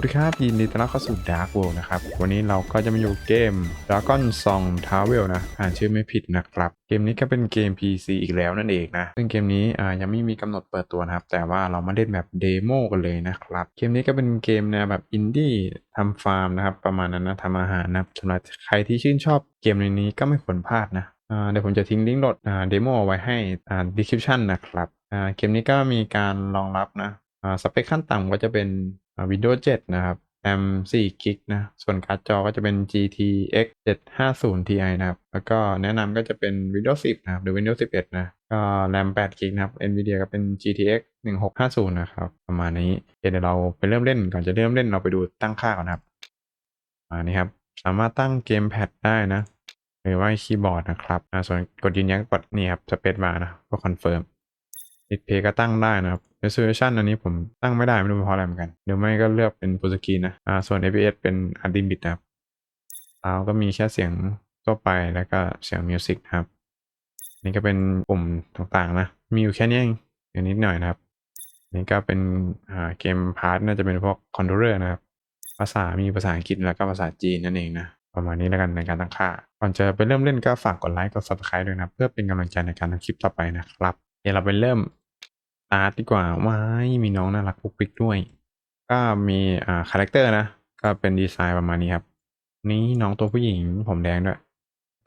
วัสดีครับยินดีต้อนรับเข้าสู่ Dark World นะครับ วันนี้เราก็จะมาอยู่เกม Dragon Song Travel นะ อ่านชื่อไม่ผิดนะครับ เกมนี้ก็เป็นเกม PC อีกแล้วนั่นเองนะ ซึ่งเกมนี้อ่ายังไม่มีกำหนดเปิดตัวนะครับ แต่ว่าเรามาเล่นแบบเดโมกันเลยนะครับ เกมนี้ก็เป็นเกมแนวแบบอินดี้ทำฟาร์มนะครับ ประมาณนั้นนะทำอาหารนะสำหรับใครที่ชื่นชอบเกมในนี้ก็ไม่ควรพลาดนะเดี๋ยวผมจะทิ้งลิงก์โหลดเดโมเอาไว้ให้ description นะครับเกมนี้ก็มีการรองรับนะสเปคขั้นต่ำก็จะเป็น Windows 7 นะครับ RAM 4 g b นะ ส่วนการ์ดจอก็จะเป็น GTX 750 Ti นะครับ แล้วก็แนะนำก็จะเป็น Windows 10 นะครับ หรือ Windows 11 นะ ก็ RAM 8 g b นะครับ Nvidia ก็เป็น GTX 1650 นะครับ ประมาณนี้ เดี๋ยวเราไปเริ่มเล่น ก่อนจะเริ่มเล่นเราไปดูตั้งค่าก่อนนะครับอ่านี่ครับ สามารถตั้งเกมแพดได้นะ หรือว่าคีย์บอร์ดนะครับส่วนกดยืนยันกดนี่ครับสเปซบาร์นะเพื่อคอนเฟิร์มดิสเพย์ก็ตั้งได้นะครับ resolution อันนี้ผมตั้งไม่ได้ไม่รู้เป็นเพราะอะไรเหมือนกันเดี๋ยวไม่ก็เลือกเป็น full screen นะอ่าส่วน fps เป็น unlimited นะครับเอาก็มีแค่เสียงทั่วไปแล้วก็เสียงมิวสิกครับ นี่ก็เป็นปุ่มต่างๆนะ มีอยู่แค่นี้เองอย่างนิดหน่อยนะครับ นี่ก็เป็นเกมพาร์ทน่าจะเป็นพวกคอนโทรเลอร์นะครับ ภาษามีภาษาอังกฤษแล้วก็ภาษาจีนนั่นเองนะ ประมาณนี้แล้วกันในการตั้งค่า ก่อนจะไปเริ่มเล่นก็ฝากกดไลค์กด subscribe ด้วยนะ เพื่อเป็นกำลังใจในการทำคลิปต่อไปนะครับ เดี๋ยวเราไปเริ่ม ตาร์ทดีกว่าว้ายมีน้องน่ารักปุกปิกด้วย ก็มีอ่าคาแรคเตอร์นะ ก็เป็นดีไซน์ประมาณนี้ครับ นี่น้องตัวผู้หญิงผมแดงด้วย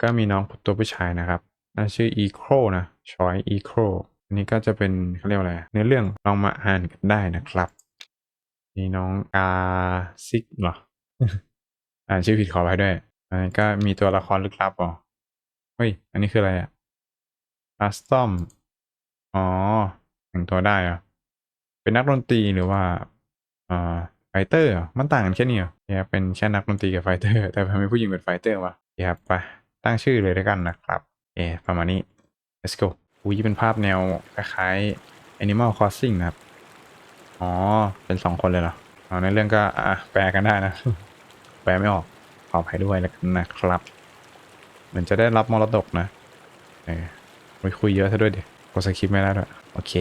ก็มีน้องตัวผู้ชายนะครับน่าชื่ออีโครนะชอยอีโครอันนี้ก็จะเป็นเขาเรียกว่าอะไรเนื้อเรื่องลองมาอ่านกันได้นะครับนี่น้องกาซิกเหรออ่านชื่อผิดขอไว้ด้วยอันนี้ก็มีตัวละครลึกลับอ๋อเฮ้ย อันนี้คืออะไรอะคัสตอม อ๋อ แต่งตัวได้อะเป็นนักดนตรีหรือว่าอ่าไฟเตอร์มันต่างกันแค่นี้เหรอเนี่ยเป็นแค่นักดนตรีกับไฟเตอร์ แต่ทำไมผู้หญิงเป็นไฟเตอร์วะเดี๋ยครับไปตั้งชื่อเลยแล้วกันนะครับเออประมาณนี้ let's go อุ้ยเป็นภาพแนวคล้ายๆ Animal Crossing นะครับ อ๋อ เป็นสองคนเลยเหรออ๋อในเรื่องก็อะแปลกันได้นะ แปลไม่ออกขออภัยด้วยแล้วกันนะครับ เหมือนจะได้รับมรดกนะเออคุยคุยเยอะซะด้วยดิกดสคริปต์ไม่ได้ด้วย โอเค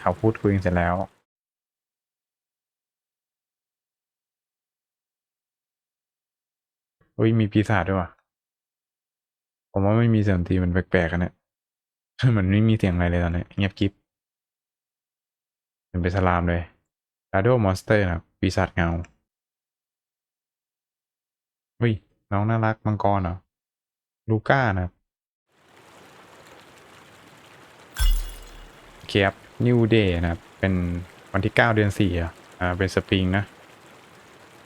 เขาพูดคุยเสร็จแล้ว อุ้ยมีปีศาจด้วยวะผมว่าไม่มีเสียงตีมันแปลกๆกันเนี่ยมันไม่มีเสียงอะไรเลยตอนนี้เงียบกริบเป็นไปสลามเลย Shadow Monster นะปีศาจเงาอุ้ยน้องน่ารักมังกรเหรอลูก้านะ เคครับ New Day นะครับเป็นวันที่ 9 เดือน4อะอ่าเป็นสปริงนะ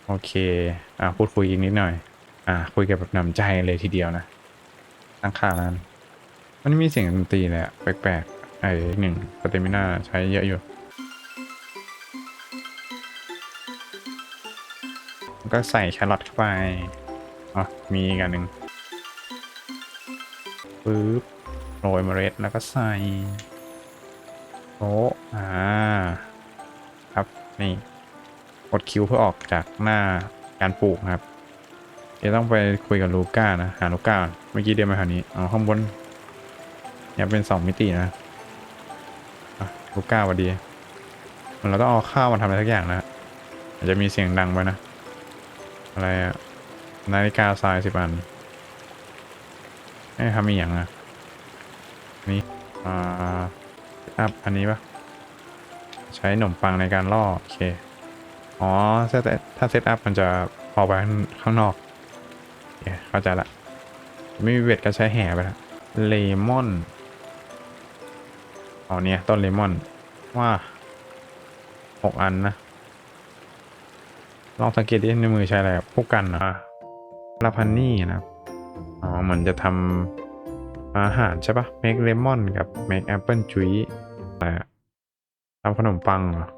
โอเค อ่าพูดคุยอีกนิดหน่อย อ่า คุยกับแบบนำใจเลยทีเดียวนะตั้งค่าแล้นมันมีเสียงดนตรีเลยอะแปลกๆไอ้หนึ่งสเตมิน่าใช้เยอะอยู่ก็ใส่แครอทเข้าไป อ๋อ มีอีกอันหนึ่งปึ๊บโรยเมล็ดแล้วก็ใส่ โอ้อ่าครับนี่กดคิวเพื่อออกจากหน้าการปลูกครับเดี๋ยวต้องไปคุยกับลูก้านะหาลูก้าเมื่อกี้เดินมาแถวนี้อ๋อข้างบนเนี่ยเป็นสองมิตินะลูก้าสวัสดีมันเราต้องเอาข้าวมาทำอะไรสักอย่างนะอาจจะมีเสียงดังไปนะ อะไรอะนาฬิกาทรายสิบอันให้ทำอีกอย่างอะนี่อ่า อัพอันนี้ปะใช้ขนมปังในการล่อ โอเค อ๋อถ้าถ้าเซตอัพมันจะออกไปข้างนอกเข้าใจละ ไม่มีเวทก็ใช้แห่ไปละเลมอนอ๋อเนี่ย ต้นเลมอน ว่าหกอันนะ ลองสังเกตดิในมือใช้อะไรกับพวกกันนะลาพันนี่นะอ๋อเหมือนจะทำ อาหารใช่ปะเมกเลมอนกับเมกแอปเปิลจุยอะไรอะทำขนมปังเหรอ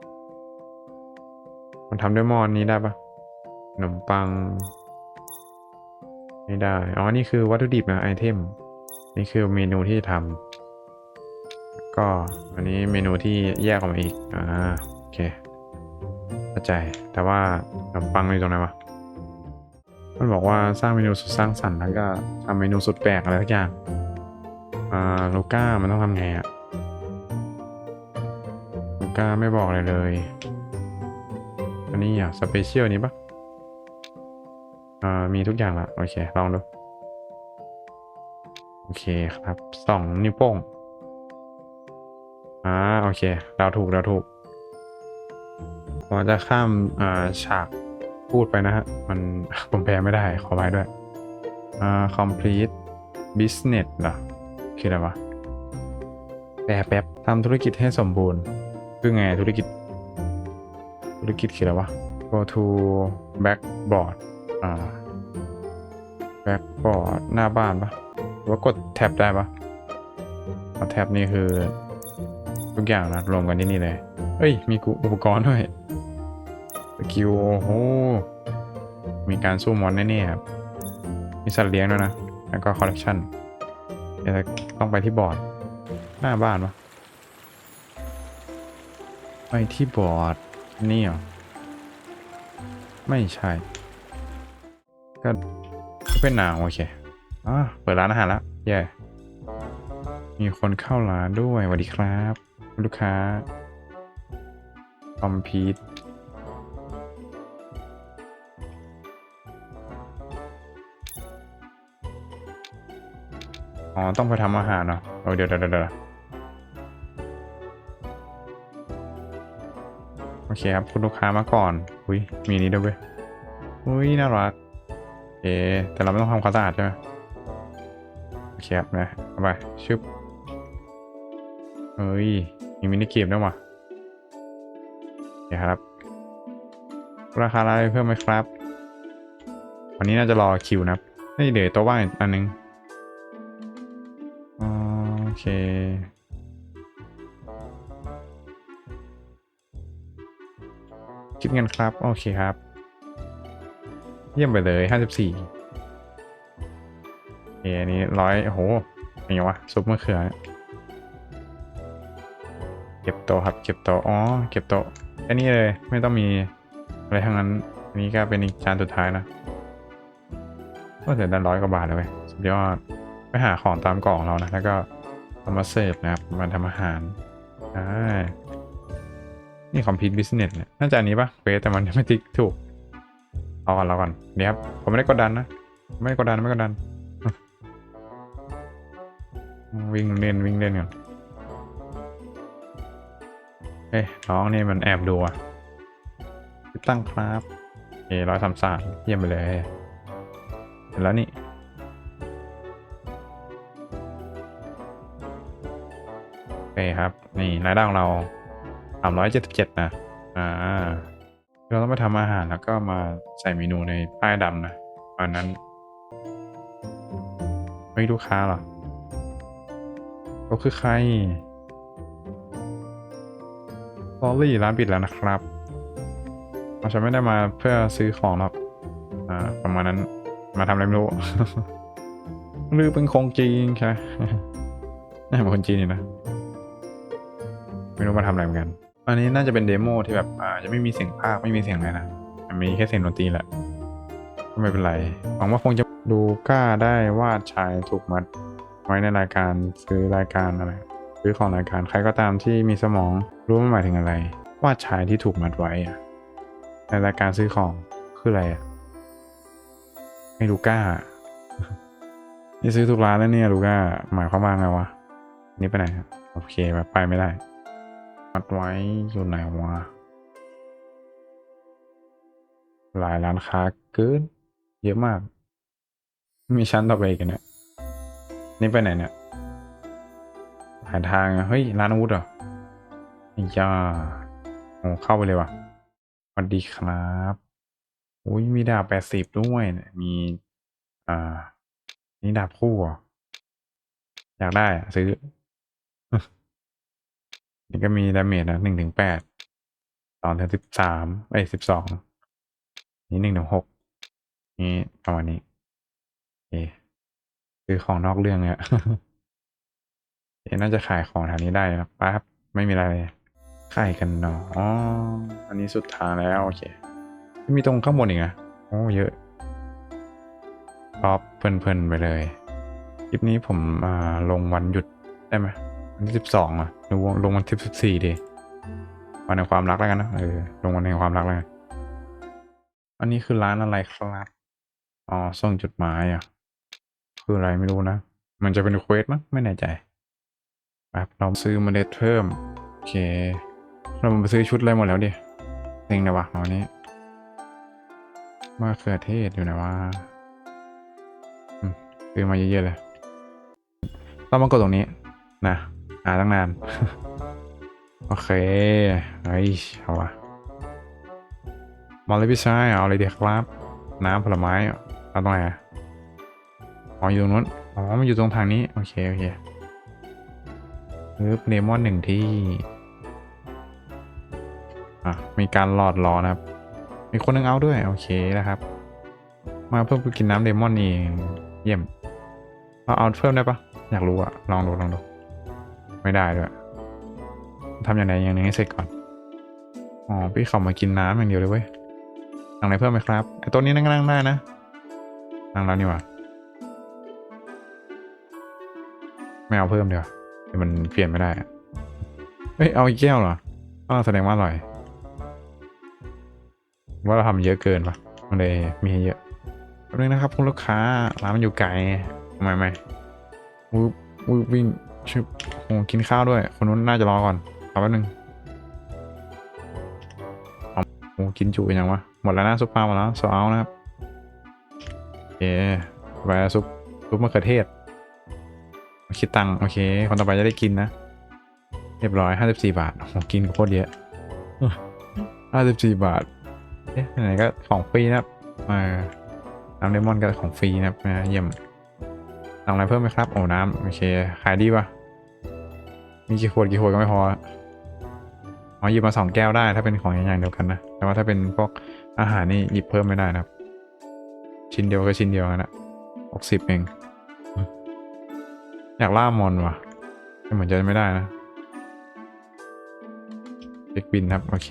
มันทำด้วยมอนนี้ได้ปะขนมปัง ไม่ได้ อ๋อ นี่คือวัตถุดิบนะไอเทม นี่คือเมนูที่ทำก็อันนี้เมนูที่แยกออกมาอีก อ่า โอเคเข้าใจ แต่ว่าขนมปังอยู่ตรงไหนวะ มันบอกว่าสร้างเมนูสุดสร้างสรรค์แล้วก็ทำเมนูสุดแปลกอะไรสักอย่าง อ่าลูก้ามันต้องทำไงอะลูก้าไม่บอกอะไรเลย อันนี้อะสเปเชียลนี้ปะอ่ามีทุกอย่างละโอเคลองดู โอเคครับสองนิ้วโป้งอ่าโอเค เราถูกเราถูกผมจะข้ามอ่าฉากพูดไปนะฮะ มันผมแปลไม่ได้ขอไปด้วยอ่า complete business เหรอ คืออะไรวะแปลแป๊บทำธุรกิจให้สมบูรณ์ คือไงธุรกิจ ธุรกิจคืออะไรวะ go to backboard อ่า backboard หน้าบ้านปะหรือว่ากดแท็บได้ปะอ๋อแท็บนี่คือทุกอย่างนะรวมกันที่นี่เลย เอ้ย มีกูอุปกรณ์ด้วย สกิลโอ้โห มีการสู้มอนแน่ๆครับ มีสัตว์เลี้ยงด้วยนะ แล้วก็คอลเลกชัน ต้องไปที่บอร์ด หน้าบ้านปะไปที่บอร์ด นี่เหรอ ไม่ใช่ ก็เป็นหนาวโอเคอ่าเปิดร้านอาหารแล้วเย่มีคนเข้าร้านด้วยสวัสดีครับ ลูกค้าคอมพีท อ๋อ ต้องไปทำอาหารเนาะเอเดี๋ยวเดี๋ยวเดี๋ยวโอเคครับ คุณลูกค้ามาก่อน อุ้ย มีนี้ด้วยเว้ย อุ้ย น่ารักเอ๊แต่เราไม่ต้องทำความสะอาดใช่ไหมโอเคครับนะเอาไปชึบเฮ้ย มีมินิเกมด้วยว่ะโอเคครับ ราคาอะไรเพิ่มไหมครับ วันนี้น่าจะรอคิวนะครับเฮ้ยเดี๋ยวโต๊ะว่างอันนึง เคคิดเงินครับ โอเคครับ เยี่ยมไปเลยห้าสิบสี่เออันนี้ร้อยโอ้โหยังไงวะ ซุปมะเขือเก็บโตครับ เก็บโตอ๋อ เก็บโตแค่นี้เลย ไม่ต้องมีอะไรทั้งนั้น อันนี้ก็เป็นอีกจานสุดท้ายนะก็เสียดายร้อยกว่าบาทเลยเว้ยสุดยอดไปหาของตามกล่องเรานะ แล้วก็ เอามาเสิร์ฟนะครับ มาทำอาหารอ่านี่คอมพิวต์บิสเนสเนี่ยน่าจะอันนี้ปะเฟสแต่มันยังไม่ติ๊กถูกเอาก่อนเราก่อนเดี๋ยวครับผมไม่ได้กดดันนะ ไม่กดดันไม่กดดัน วิ่งเล่นวิ่งเล่นก่อนเอ้ยน้องนี่มันแอบดูอะติดตั้งครับเอ้ร้อยสามสามเยี่ยมไปเลยเสร็จแล้วนี่ คครับ นี่รายได้ของเราสามร้อยเจ็ดสิบเจ็ดนะ อ่า เราต้องไปทำอาหารแล้วก็มาใส่เมนูในป้ายดำนะตอนนั้นไม่ลูกค้าเหรอก็คือใครลอรี่ร้านปิดแล้วนะครับเราจะไม่ได้มาเพื่อซื้อของหรอกอ่า ประมาณนั้น มาทำอะไรไม่รู้หรือเป็นคงจีนใช่ไหมน่เป็นคนจีนนี่นะ ไม่รู้มาทำอะไรเหมือนกัน อันนี้น่าจะเป็นเดโมที่แบบอ่าจะไม่มีเสียงภาคไม่มีเสียงอะไรนะมีแค่เสียงดนตรีแหละก็ไม่เป็นไรหวังว่าคงจะดูกล้าได้วาดชายถูกมัด ไว้ในรายการซื้อรายการอะไรซื้อของรายการใครก็ตามที่มีสมองรู้มันหมายถึงอะไร วาดชายที่ถูกมัดไว้อะในรายการซื้อของคืออะไรอะไม่รู้กล้านี่ซื้อทุกร้านแล้วเนี่ยลูก้าหมายความว่าไงวะนี่ไปไหนครับโอเคแบบไปไม่ได้ มัดไว้อยู่ไหนวะหลายร้านค้าเกินเยอะมาก มีชั้นต่อไปอีกันเนี่ยนี่ไปไหนเนี่ยหาทางเฮ้ยร้านอาวุธเหรออ้ย่าโอ้เข้าไปเลยว่ะสวัสดีครับอุ้ยมีดาบแปดสิบด้วยเนี่ยมีอ่านี่ดาบคู่เหรออยากได้อะซื้อ นี่ก็มีดาเมจนะหนึ่งถึงแปดตอนถึงสิบสามเอ้ยสิบสองนี่หนึ่งถึงหกนี่ประมาณนี้โอเคคือของนอกเรื่องเนี่ยเอ๊น่าจะขายของแถวนี้ได้นะป๊บไม่มีอะไรขายกันเนาะอ๋ออันนี้สุดทางแล้วโอเคมีตรงข้างบนอีกนะโอ้เยอะป๊อปเพลินๆไปเลย คลิปนี้ผมลงวันหยุดได้ไหม วันที่สิบสองอะลงวันที่สิบสี่ดีวันแห่งความรักแล้วกันนะเออลงวันแห่งความรักแล้วกันอันนี้คือร้านอะไรครับอ๋อส่งจดหมายอะ คืออะไรไม่รู้นะ มันจะเป็นเควสมั้งไม่แน่ใจแบบเราซื้อเมล็ดเพิ่ม โอเค เราไปซื้อชุดอะไรหมดแล้วดิเซ็งนะวะตอนนี้มะเขือเทศอยู่ไหนวะซื้อมาเยอะๆเลยต้องมากดตรงนี้นะ หาตั้งนาน โอเคเฮ้ยเอาวะมาเลยพี่ชายเอาอะไรดีครับ น้ำผลไม้เอาตรงไหนอะอ๋ออยู่ตรงนู้นอ๋อมันอยู่ตรงทางนี้ โอเค โอเคปึ๊บเลมอนหนึ่งที่ อะ มีการหลอดรอนะครับ มีคนนึงเอาด้วย โอเคนะครับ มาเพิ่มกินน้ำเลมอนนี่เยี่ยม เอาเอาเพิ่มได้ปะอยากรู้อะลองดู ลองดู ไม่ได้ด้วยทำอย่างไรอย่างหนึงให้เสร็จก่อน อ๋อ พี่เขามากินน้ำอย่างเดียวเลยเว้ยสั่งอะไรเพิ่มไหมครับ ไอ้ตัวนี้นั่งนั่งได้นะนั่งแล้วนี่หว่าไม่เอาเพิ่มเดี๋ยวเดี๋ยวมันเปลี่ยนไม่ได้ เฮ้ย เอาอีกแก้วเหรออ๋อแสดงว่าอร่อย ว่าเราทำเยอะเกินปะมันเลยมีให้เยอะแป๊บนึงนะครับคุณลูกค้าร้านมันอยู่ไกลไม่ไม่วูวิ่ง ชึบโอ้กินข้าวด้วย คนนู้นน่าจะรอก่อนรอแป๊บนึงเอโอ้กินจุกันยังวะ หมดแล้วนะซุปปลาหมดแล้วโซเอานะครับโอเคไปซุปซุปมะเขือเทศคิดตังค์โอเค คนต่อไปจะได้กินนะ เรียบร้อยห้าสิบสี่บาทโอ้กินโคตรเยอะห้าสิบสี่บาทเอ๊ะไหนก็ของฟรีนะครับน้ำเลมอนก็ของฟรีนะครับเยี่ยม สั่งอะไรเพิ่มไหมครับ โอ้น้ำโอเค ขายดีปะมีกี่ขวดกี่ขวดก็ไม่พออ๋อหยิบมาสองแก้วได้ถ้าเป็นของอย่างเดียวกันนะ แต่ว่าถ้าเป็นพวกอาหารนี่หยิบเพิ่มไม่ได้นะครับ ชิ้นเดียวก็ชิ้นเดียวนะหกสิบเอง อยากล่ามอนวะเหมือนจะไม่ได้นะเช็คบินครับ โอเค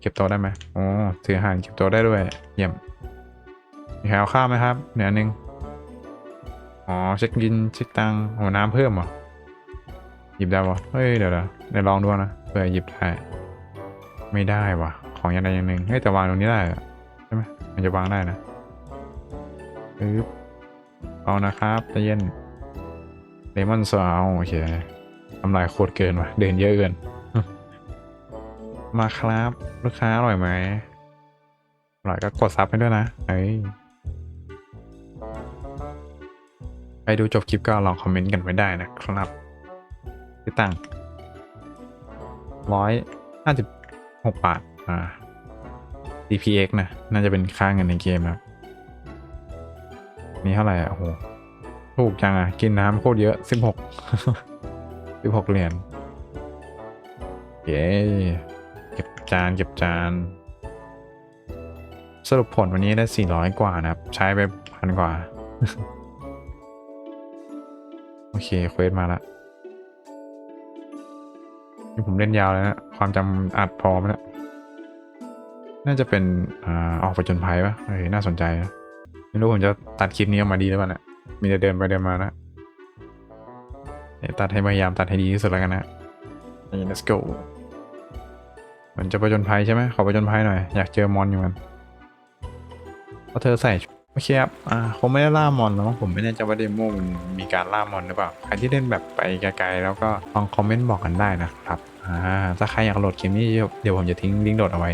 เก็บโต๊ะได้ไหมโอ้ถืออาหารเก็บโต๊ะได้ด้วย เยี่ยม มีใครเอาข้าวไหมครับ เหนือหนึ่งอ๋อเช็คบินเช็คตังค์โอ้น้ำเพิ่มเหรอหยิบได้ปะเฮ้ยเดี๋ยวเดี๋ยวเดี๋ยวลองดูนะเผื่อหยิบได้ไม่ได้ว่ะของอย่างใดอย่างหนึ่งเฮ้ยแต่วางตรงนี้ได้ใช่ไหมมันจะวางได้นะปึ๊บเอานะครับใจเย็นเลมอนซาวโอเคทำลายโคตรเกินว่ะเดินเยอะเกิน มาครับ ลูกค้าอร่อยไหมอร่อยก็กดซับให้ด้วยนะเฮ้ย ไปดูจบคลิปก็ลองคอมเมนต์กันไว้ได้นะครับที่ตั้งร้อยห้าสิบหกบาท อ่า DPX นะ น่าจะเป็นค่าเงินในเกมนะนี่เท่าไหร่อะโห ถูกจังอะ กินน้ำโคตรเยอะสิบหกสิบหกเหรียญ เย้เก็บจานเก็บจาน สรุปผลวันนี้ได้400กว่านะครับ ใช้ไปพันกว่า โอเค เควสมาละนี่ผมเล่นยาวเลยนะ ความจำอัดพอไหมเนะน่าจะเป็นอ่าออกไปจนภัยปะเฮ้ยน่าสนใจนะ ไม่รู้ผมจะตัดคลิปนี้ออกมาดีหรือเปล่านะมีแต่เดินไปเดินมานะเดี๋ยวตัดให้พยายามตัดให้ดีที่สุดแล้วกันนะนี่ let's go มันจะประจนภัยใช่ไหมขอประจนภัยหน่อย อยากเจอมอนอยู่มันเพราะเธอใส่ โอเคครับ อ่าคงไม่ได้ล่ามอนแล้วมั้งผมไม่แน่ใจว่าเดโมมันมีการล่ามอนหรือเปล่า ใครที่เล่นแบบไปไกลๆแล้วก็ลองคอมเมนต์บอกกันได้นะครับ อ่า ถ้าใครอยากโหลดเกมนี้เดี๋ยวผมจะทิ้งลิงก์โหลดเอาไว้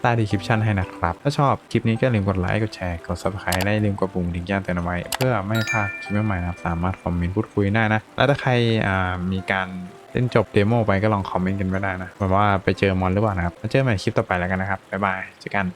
ใต้ดีคริปชันให้นะครับ ถ้าชอบคลิปนี้ก็อย่าลืมกดไลค์ กดแชร์ กด subscribe และอย่าลืมกดปุ่มดิ่งแจ้งเตือนเอาไว้ เพื่อไม่พลาดคลิปใหม่ๆนะสามารถคอมเมนต์พูดคุยได้นะ แล้วถ้าใครอ่ามีการเล่นจบเดโมไปก็ลองคอมเมนต์กันไว้ได้นะว่าไปเจอมอนหรือเปล่านะครับแล้วเจอกันใหม่คลิปต่อไปแล้วกันนะครับบ๊ายบายเจอกัน